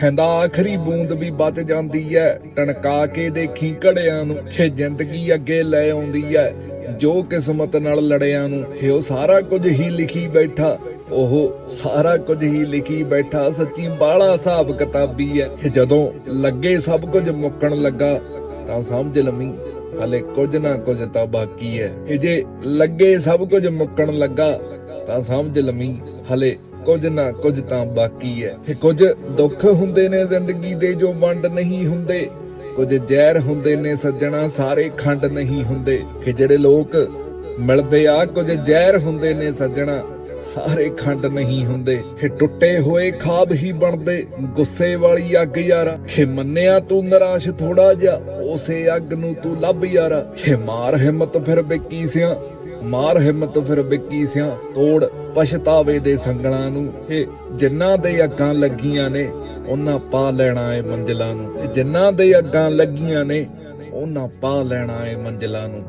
ਕਹਿੰਦਾ ਆਖਰੀ ਬੂੰਦ ਵੀ ਬਚ ਜਾਂਦੀ ਐ। ਟਣਕਾ ਕੇ ਦੇਖੀ ਘੜਿਆਂ ਨੂੰ ਕਿ ਜ਼ਿੰਦਗੀ ਅੱਗੇ ਲੈ ਆਉਂਦੀ ਐ। ਜੋ ਕਿਸਮਤ ਨਾਲ ਲੜਿਆਂ ਨੂੰ ਇਹ ਉਹ ਸਾਰਾ ਕੁਝ ਹੀ ਲਿਖੀ ਬੈਠਾ। ਉਹ ਸਾਰਾ ਕੁਝ ਹੀ ਲਿਖੀ ਬੈਠਾ, ਸੱਚੀ ਬਾਲਾ ਹਿਸਾਬ ਕਿਤਾਬੀ ਐ। ਜਦੋਂ ਲੱਗੇ ਸਭ ਕੁਝ ਮੁੱਕਣ ਲੱਗਾ, ਤਾਂ ਸਮਝ ਲਮੀ ਹਲੇ ਕੁਝ ਨਾ ਕੁਝ ਤਾਂ ਬਾਕੀ ਐ। ਇਹ ਜੇ ਲੱਗੇ ਸਭ ਕੁਝ ਮੁੱਕਣ ਲੱਗਾ, ਤਾਂ ਸਮਝ ਲਮੀ ਹਲੇ ਕੁਝ ਨਾ ਕੁਝ ਤਾਂ ਬਾਕੀ ਹੈ। ਕਿ ਕੁਝ ਦੁੱਖ ਹੁੰਦੇ ਨੇ ਜ਼ਿੰਦਗੀ ਦੇ ਜੋ ਵੰਡ ਨਹੀਂ ਹੁੰਦੇ। ਕੁਝ ਜ਼ਹਿਰ ਹੁੰਦੇ ਨੇ ਸੱਜਣਾ ਸਾਰੇ ਖੰਡ ਨਹੀਂ ਹੁੰਦੇ। ਕਿ ਜਿਹੜੇ ਲੋਕ ਮਿਲਦੇ ਆ, ਕੁਝ ਜ਼ਹਿਰ ਹੁੰਦੇ ਨੇ ਸੱਜਣਾ ਸਾਰੇ ਖੰਡ ਨਹੀਂ ਹੁੰਦੇ। ਇਹ ਟੁੱਟੇ ਹੋਏ ਖਾਬ ਹੀ ਬਣਦੇ, ਗੁੱਸੇ ਵਾਲੀ ਅੱਗ ਯਾਰਾ। ਕਿ ਮੰਨਿਆ ਤੂੰ ਨਿਰਾਸ਼ ਥੋੜਾ ਜਿਹਾ, ਉਸੇ ਅੱਗ ਨੂੰ ਤੂੰ ਲੱਭ ਯਾਰਾ। ਕਿ ਮਾਰ ਹਿੰਮਤ ਫਿਰ ਬਿੱਕੀ ਸਿਆਂ ਮਾਰ ਹਿੰਮਤ ਫਿਰ ਬਿੱਕੀ ਸਿਆ ਤੋੜ ਪਛਤਾਵੇ ਦੇ ਸੰਗਲਾਂ ਨੂੰ। ਇਹ ਜਿਨ੍ਹਾਂ ਦੇ ਅੱਗਾਂ ਲੱਗੀਆਂ ਨੇ, ਉਹਨਾਂ ਪਾ ਲੈਣਾ ਏ ਮੰਜ਼ਲਾਂ ਨੂੰ। ਇਹ ਜਿਨ੍ਹਾਂ ਦੇ ਅੱਗਾਂ ਲੱਗੀਆਂ ਨੇ, ਉਹਨਾਂ ਪਾ ਲੈਣਾ ਏ ਮੰਜ਼ਲਾਂ ਨੂੰ।